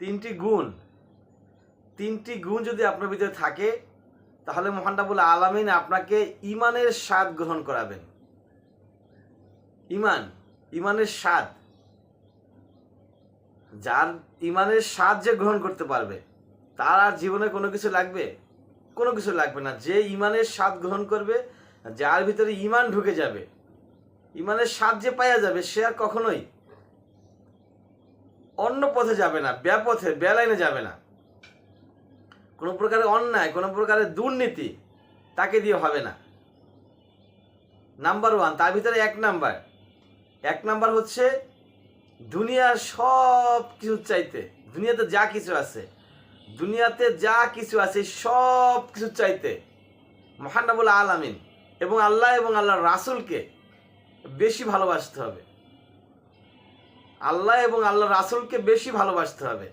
তিনটি গুণ। তিনটি গুণ যদি আপনার ভিতরে থাকে, তাহলে মহানটাবুল আলামিন আপনাকে ইমানের স্বাদ গ্রহণ করাবেন। ইমান ইমানের স্বাদ। যার ইমানের স্বাদ যে গ্রহণ করতে পারবে, তার আর জীবনে কোনো কিছু লাগবে? কোনো কিছু লাগবে না। যে ইমানের স্বাদ গ্রহণ করবে, যার ভিতরে ইমান ঢুকে যাবে ইমানের স্বাদ যে পাওয়া যাবে, সে আর কখনোই অন্য পথে যাবে না, ব্যাপথে, বেলাইনে যাবে না। কোনো প্রকারের অন্যায়, কোনো প্রকারের দুর্নীতি তাকে দিয়ে হবে না। নাম্বার ওয়ান তার ভিতরে এক নাম্বার এক নাম্বার হচ্ছে দুনিয়ার সব কিছুর চাইতে, দুনিয়াতে যা কিছু আছে, দুনিয়াতে যা কিছু আছে সব কিছুর চাইতে মহানাবুল আলামিন এবং আল্লাহ এবং আল্লাহর রাসূলকে বেশি ভালোবাসতে হবে। আল্লাহ এবং আল্লাহ রাসুলকে বেশি ভালোবাসতে হবে।